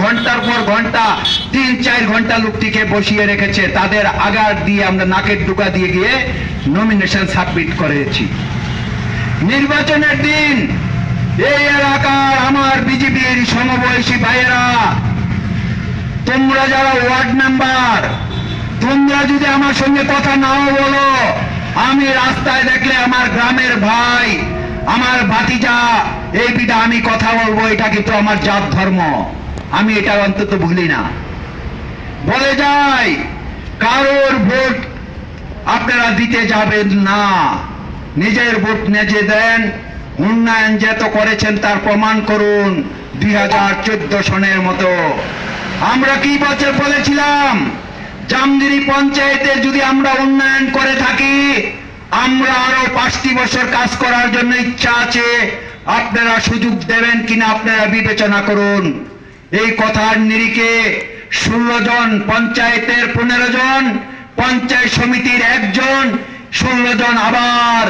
ঘণ্টার পর ঘণ্টা, তিন, চার ঘণ্টা লোকটিকে বসিয়ে রেখেছে। তাদের আগার দিয়ে আমরা নাকের ডুকা দিয়ে গিয়ে নমিনেশন সাবমিট করেছি। নির্বাচনের দিন এই এলাকার আমার বিজেপির সমবয়সী ভাইয়েরা, তোমরা যারা ওয়ার্ড মেম্বার, তোমরা যদি আমার সঙ্গে কথা নাও বলো, আমি রাস্তায় দেখলে আমার গ্রামের ভাই, আমার ভাতিজা, এই বিধা আমি কথা বলব, এটা কিন্তু আমার জাত ধর্ম। আমি এটা অন্তত ভুলি না। বলে যাই, কারোর ভোট আপনারা দিতে যাবেন না। নিজের ভোট নিজে দেন উন্নয়ন যত করেছেন তার প্রমাণ করুন দুই হাজার চোদ্দ সনের মতো। আমরা কি বছর বলেছিলাম? জামগিরি পঞ্চায়েতে যদি আমরা উন্নয়ন করে থাকি, আমরা আরও পাঁচটি বছর কাজ করার জন্য ইচ্ছা আছে। আপনারা সুযোগ দেবেন কিনা আপনারা বিবেচনা করুন। এই কথার নিরিখে ষোলো জন পঞ্চায়েতের পনেরো জন, পঞ্চায়েত সমিতির একজন, ষোলো জন আবার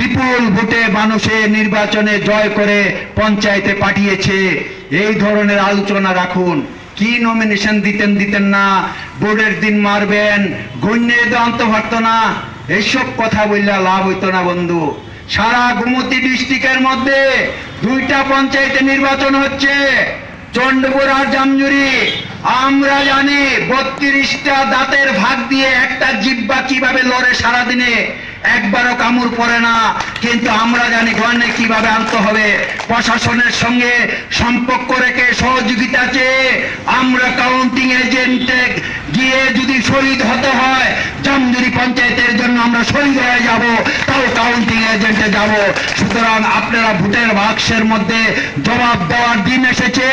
বিপুল ভোটে মানুষে নির্বাচনে জয় করে পঞ্চায়েতে পাঠিয়েছে। এই ধরনের আলোচনা রাখুন। কি নমিনেশন দিতেন দিতেন না? বোর্ডের দিন মারবেন গণ্যে অন্ত পারত না? এইসব কথা বললে লাভ হইতো না, বন্ধু। সারা গোমতী ডিস্ট্রিক্টের মধ্যে দুইটা পঞ্চায়েতে নির্বাচন হচ্ছে। চন্ডপুর আর জামজুরি। আমরা জানি বত্রিশটা দাঁতের ভাগ দিয়ে একটা জিব্বা কীভাবে লড়ে সারাদিনে, একবারও কামড় পড়ে না। কিন্তু আমরা জানি গণে কীভাবে আনতে হবে। প্রশাসনের সঙ্গে সম্পর্ক রেখে সহযোগিতা চেয়ে আমরা কাউন্টিং এজেন্টে গিয়ে যদি শহীদ হতে হয়, জামজুরি পঞ্চায়েতের জন্য আমরা শহীদ হয়ে যাব, তাও কাউন্টিং এজেন্টে যাব। সুতরাং আপনারা ভোটের বাক্সের মধ্যে জবাব দেওয়ার দিন এসেছে।